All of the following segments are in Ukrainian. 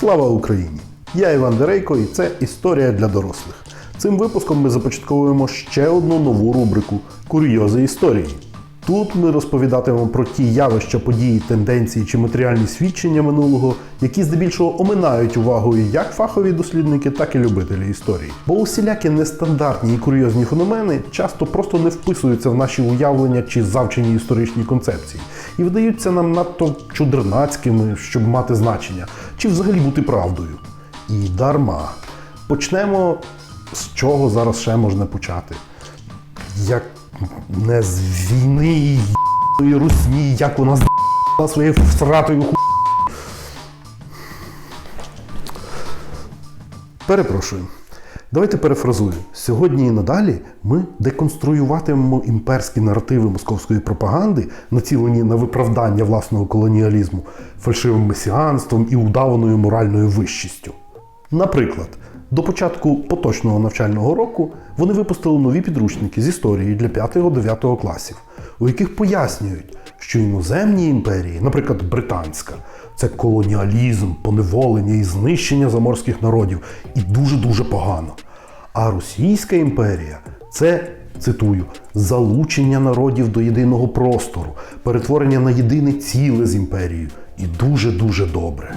Слава Україні! Я Іван Дерейко і це історія для дорослих. Цим випуском ми започатковуємо ще одну нову рубрику Курйози історії. Тут ми розповідатимемо про ті явища, події, тенденції чи матеріальні свідчення минулого, які здебільшого оминають увагою як фахові дослідники, так і любителі історії. Бо усілякі нестандартні і курйозні феномени часто просто не вписуються в наші уявлення чи завчені історичні концепції, і видаються нам надто чудернацькими, щоб мати значення, чи взагалі бути правдою. І дарма. Почнемо з чого зараз ще можна почати. Як не з війни і русні, як вона з**ла своєю всратою ху... Перепрошую. Давайте перефразую. Сьогодні і надалі ми деконструюватимемо імперські наративи московської пропаганди, націлені на виправдання власного колоніалізму, фальшивим месіанством і удаваною моральною вищістю. Наприклад, до початку поточного навчального року вони випустили нові підручники з історії для 5-9 класів, у яких пояснюють, що іноземні імперії, наприклад, британська, це колоніалізм, поневолення і знищення заморських народів, і дуже-дуже погано. А Російська імперія це, цитую, залучення народів до єдиного простору, перетворення на єдине ціле з імперією, і дуже-дуже добре.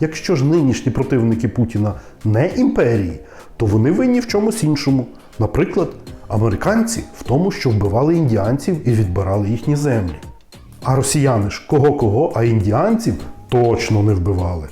Якщо ж нинішні противники Путіна не імперії, то вони винні в чомусь іншому. Наприклад, американці в тому, що вбивали індіанців і відбирали їхні землі. А росіяни ж кого-кого, а індіанців точно не вбивали.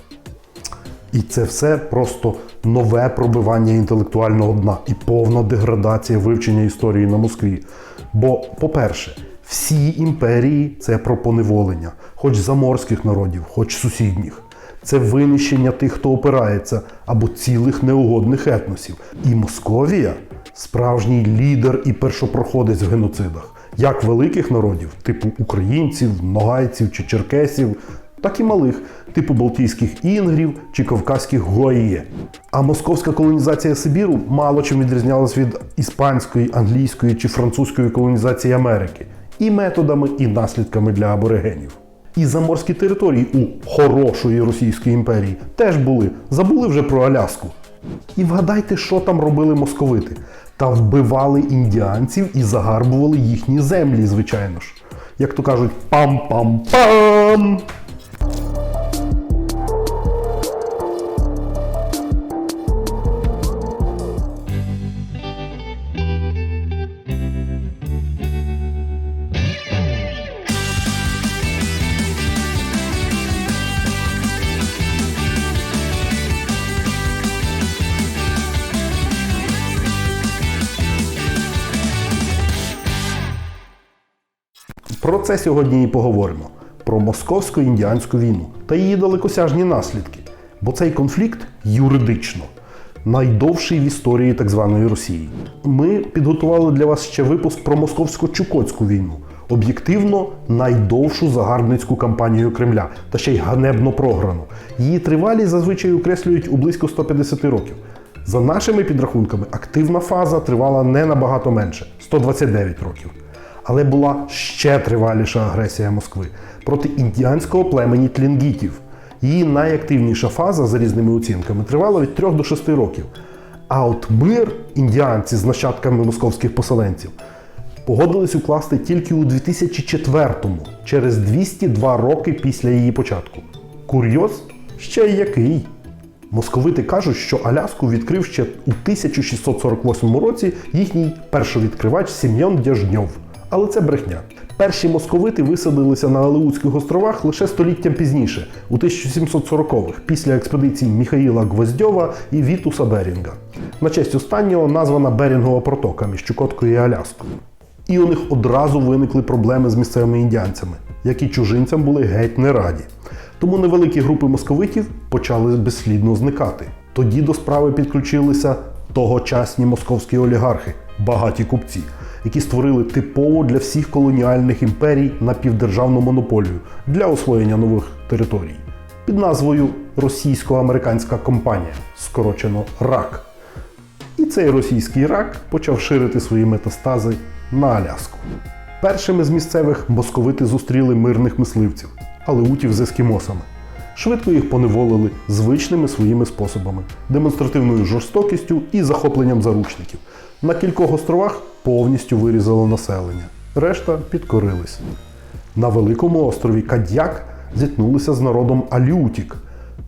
І це все просто нове пробивання інтелектуального дна і повна деградація вивчення історії на Москві. Бо, по-перше, всі імперії це про поневолення, хоч заморських народів, хоч сусідніх. Це винищення тих, хто опирається, або цілих неугодних етносів. І Московія справжній лідер і першопроходець в геноцидах, як великих народів, типу українців, ногайців чи черкесів, так і малих, типу балтійських інгрів чи кавказьких гоїє. А московська колонізація Сибіру мало чим відрізнялась від іспанської, англійської чи французької колонізації Америки і методами, і наслідками для аборигенів. І заморські території у хорошої Російської імперії теж були. Забули вже про Аляску. І вгадайте, що там робили московити. Та вбивали індіанців і загарбували їхні землі, звичайно ж. Як то кажуть, пам-пам-пам! Про це сьогодні і поговоримо: про московсько-індіанську війну та її далекосяжні наслідки. Бо цей конфлікт юридично найдовший в історії так званої Росії. Ми підготували для вас ще випуск про московсько-чукотську війну, об'єктивно найдовшу загарбницьку кампанію Кремля та ще й ганебно програну. Її тривалість зазвичай окреслюють у близько 150 років. За нашими підрахунками, активна фаза тривала не набагато менше 129 років. Але була ще триваліша агресія Москви проти індіанського племені тлінгітів. Її найактивніша фаза, за різними оцінками, тривала від 3 до 6 років. А от мир індіанці з нащадками московських поселенців погодились укласти тільки у 2004-му, через 202 роки після її початку. Курйоз ще який. Московити кажуть, що Аляску відкрив ще у 1648 році їхній першовідкривач Сім'ян Дяжньов. Але це брехня. Перші московити висадилися на Алеутських островах лише століттям пізніше, у 1740-х, після експедицій Міхаїла Гвоздьова і Вітуса Берінга. На честь останнього названа Берінгова протока між Чукоткою і Аляскою. І у них одразу виникли проблеми з місцевими індіанцями, які чужинцям були геть не раді. Тому невеликі групи московитів почали безслідно зникати. Тоді до справи підключилися тогочасні московські олігархи, багаті купці, які створили типову для всіх колоніальних імперій напівдержавну монополію для освоєння нових територій під назвою Російсько-американська компанія, скорочено РАК. І цей російський рак почав ширити свої метастази на Аляску. Першими з місцевих московити зустріли мирних мисливців, алеутів з ескімосами. Швидко їх поневолили звичними своїми способами, демонстративною жорстокістю і захопленням заручників. На кількох островах повністю вирізало населення, решта підкорились. На великому острові Кадьяк зіткнулися з народом Алютік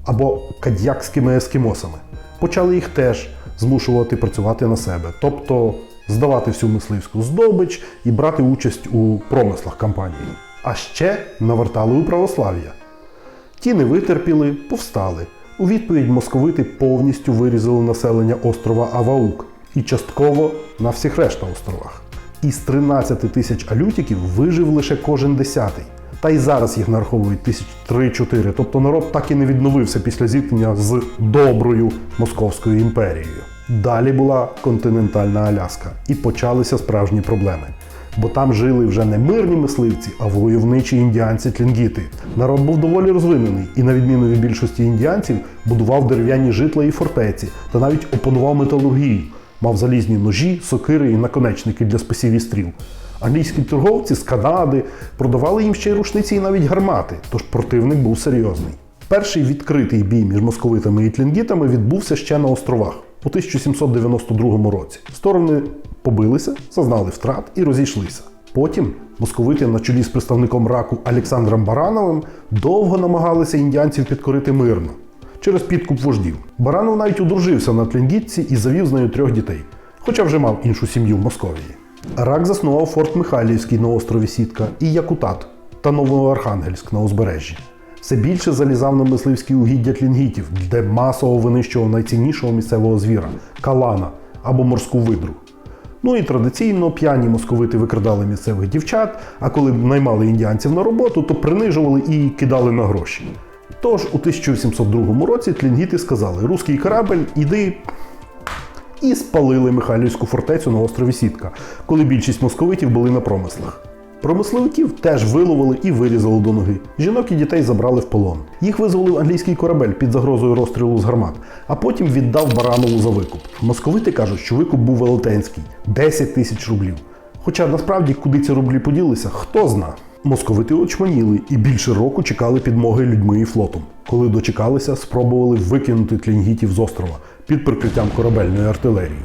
або кадьякськими ескімосами. Почали їх теж змушувати працювати на себе, тобто здавати всю мисливську здобич і брати участь у промислах кампанії. А ще навертали у православ'я. Ті не витерпіли, повстали. У відповідь московити повністю вирізали населення острова Аваук і частково на всіх решта островах. Із 13 тисяч алютиків вижив лише кожен десятий. Та й зараз їх нараховують тисяч 3-4, тобто народ так і не відновився після зіткнення з доброю Московською імперією. Далі була континентальна Аляска, і почалися справжні проблеми. Бо там жили вже не мирні мисливці, а войовничі індіанці-тлінгіти. Народ був доволі розвинений і, на відміну від більшості індіанців, будував дерев'яні житла і фортеці та навіть опанував металургію, мав залізні ножі, сокири і наконечники для списів і стріл. Англійські торговці з Канади продавали їм ще й рушниці і навіть гармати, тож противник був серйозний. Перший відкритий бій між московитами і тлінгітами відбувся ще на островах у 1792 році. Сторони побилися, зазнали втрат і розійшлися. Потім московити на чолі з представником раку Олександром Барановим довго намагалися індіанців підкорити мирно через підкуп вождів. Баранов навіть одружився на тлінгітці і завів з нею трьох дітей, хоча вже мав іншу сім'ю в Московії. Рак заснував форт Михайлівський на острові Сітка і Якутат та Новоархангельськ на узбережжі. Все більше залізав на мисливські угіддя тлінгітів, де масово винищував найціннішого місцевого звіра калана або морську видру. Ну і традиційно п'яні московити викрадали місцевих дівчат, а коли наймали індіанців на роботу, то принижували і кидали на гроші. Тож у 1702 році тлінгіти сказали: Руський корабель, іди і спалили Михайлівську фортецю на острові Сітка, коли більшість московитів були на промислах. Промисловиків теж виловили і вирізали до ноги. Жінок і дітей забрали в полон. Їх визволив англійський корабель під загрозою розстрілу з гармат, а потім віддав Баранову за викуп. Московити кажуть, що викуп був велетенський 10 тисяч рублів. Хоча насправді куди ці рублі поділися, хто зна. Московити очманіли і більше року чекали підмоги людьми і флотом. Коли дочекалися, спробували викинути тлінгітів з острова під прикриттям корабельної артилерії.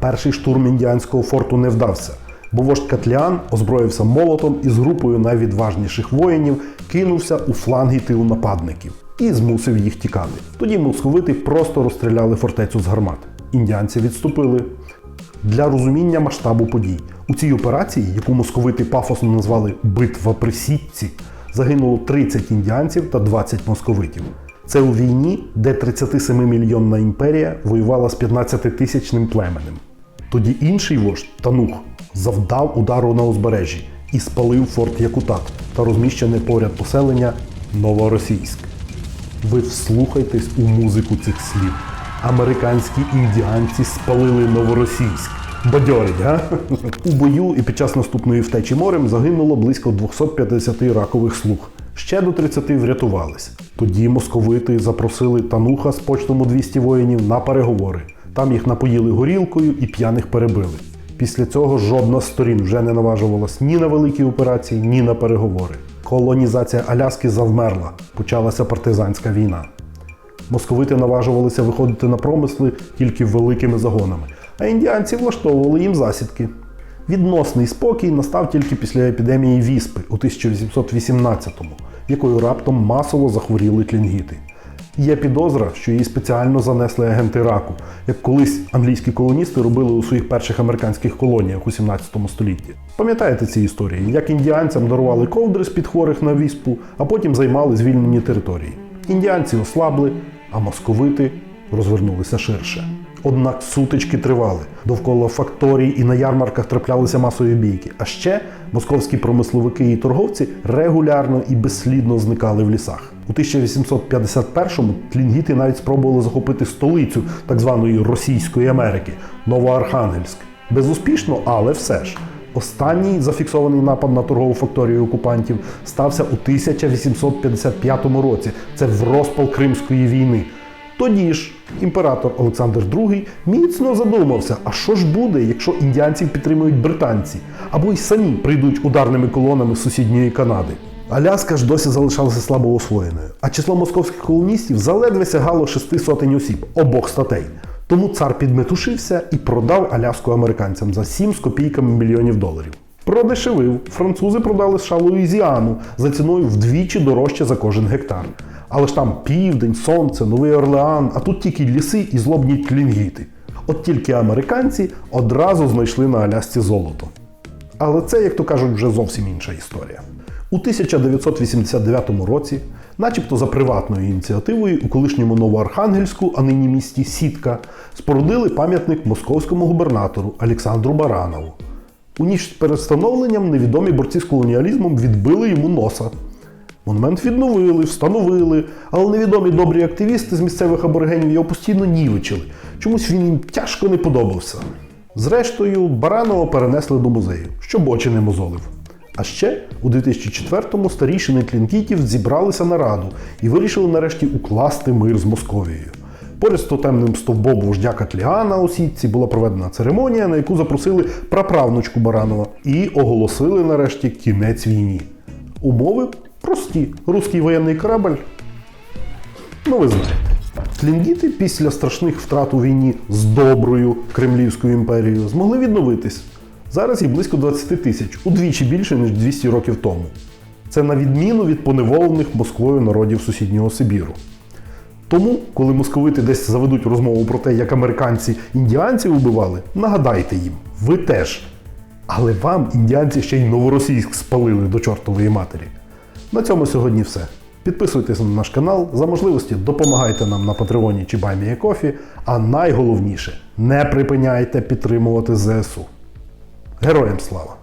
Перший штурм індіанського форту не вдався, бо вождь Катліан озброївся молотом і з групою найвідважніших воїнів кинувся у фланги тилу нападників і змусив їх тікати. Тоді московити просто розстріляли фортецю з гармат. Індіанці відступили. Для розуміння масштабу подій у цій операції, яку московити пафосно назвали Битва при Сітці, загинуло 30 індіанців та 20 московитів. Це у війні, де 37-мільйонна імперія воювала з 15-тисячним племенем. Тоді інший вождь Танух завдав удару на узбережжі і спалив форт Якутат та розміщене поряд поселення Новоросійськ. Ви вслухайтесь у музику цих слів. Американські індіанці спалили Новоросійськ. Бадьорить, га? У бою і під час наступної втечі морем загинуло близько 250 ракових слуг. Ще до 30 врятувались. Тоді московити запросили Тануха з почтом у 200 воїнів на переговори. Там їх напоїли горілкою і п'яних перебили. Після цього жодна з сторін вже не наважувалась ні на великі операції, ні на переговори. Колонізація Аляски завмерла. Почалася партизанська війна. Московити наважувалися виходити на промисли тільки великими загонами, а індіанці влаштовували їм засідки. Відносний спокій настав тільки після епідемії Віспи у 1818-му, якою раптом масово захворіли тлінгіти. Є підозра, що її спеціально занесли агенти раку, як колись англійські колоністи робили у своїх перших американських колоніях у 17 столітті. Пам'ятаєте ці історії, як індіанцям дарували ковдри з під хворих на віспу, а потім займали звільнені території. Індіанці ослабли, а московити розвернулися ширше. Однак сутички тривали. Довкола факторій і на ярмарках траплялися масові бійки. А ще московські промисловики і торговці регулярно і безслідно зникали в лісах. У 1851-му тлінгіти навіть спробували захопити столицю так званої Російської Америки Новоархангельськ. Безуспішно, але все ж. Останній зафіксований напад на торгову факторію окупантів стався у 1855 році. Це в розпал Кримської війни. Тоді ж імператор Олександр II міцно задумався, а що ж буде, якщо індіанців підтримують британці, або й самі прийдуть ударними колонами сусідньої Канади. Аляска ж досі залишалася слабо освоєною, а число московських колоністів заледве сягало шести сотень осіб обох статей. Тому цар підметушився і продав Аляску американцям за 7 з копійками мільйонів доларів. Продешевив. Французи продали США Луїзіану за ціною вдвічі дорожче за кожен гектар. Але ж там південь, сонце, Новий Орлеан, а тут тільки ліси і злобні тлінгіти. От тільки американці одразу знайшли на Алясці золото. Але це, як то кажуть, вже зовсім інша історія. У 1989 році, начебто за приватною ініціативою, у колишньому Новоархангельську, а нині місті Сітка, спорудили пам'ятник московському губернатору Олександру Баранову. У ніч з перестановленням невідомі борці з колоніалізмом відбили йому носа. Монумент відновили, встановили, але невідомі добрі активісти з місцевих аборигенів його постійно нівечили. Чомусь він їм тяжко не подобався. Зрештою, Баранова перенесли до музею, щоб очі не мозолив. А ще у 2004-му старішини тлінкітів зібралися на раду і вирішили нарешті укласти мир з Московією. Поряд з тотемним стовбом вождя Катліана у Сітці була проведена церемонія, на яку запросили праправнучку Баранова і оголосили нарешті кінець війні. Умови прості: руський воєнний корабль Ну, ви знаєте. Тлінгіти після страшних втрат у війні з доброю Кремлівською імперією змогли відновитись. Зараз їх близько 20 тисяч, удвічі більше, ніж 200 років тому. Це на відміну від поневолених Москвою народів сусіднього Сибіру. Тому, коли московити десь заведуть розмову про те, як американці індіанців убивали, нагадайте їм, ви теж. Але вам індіанці ще й новоросійськ спалили до чортової матері. На цьому сьогодні все. Підписуйтесь на наш канал, за можливості допомагайте нам на Патреоні чи Баймієкофі, а найголовніше не припиняйте підтримувати ЗСУ. Героям слава!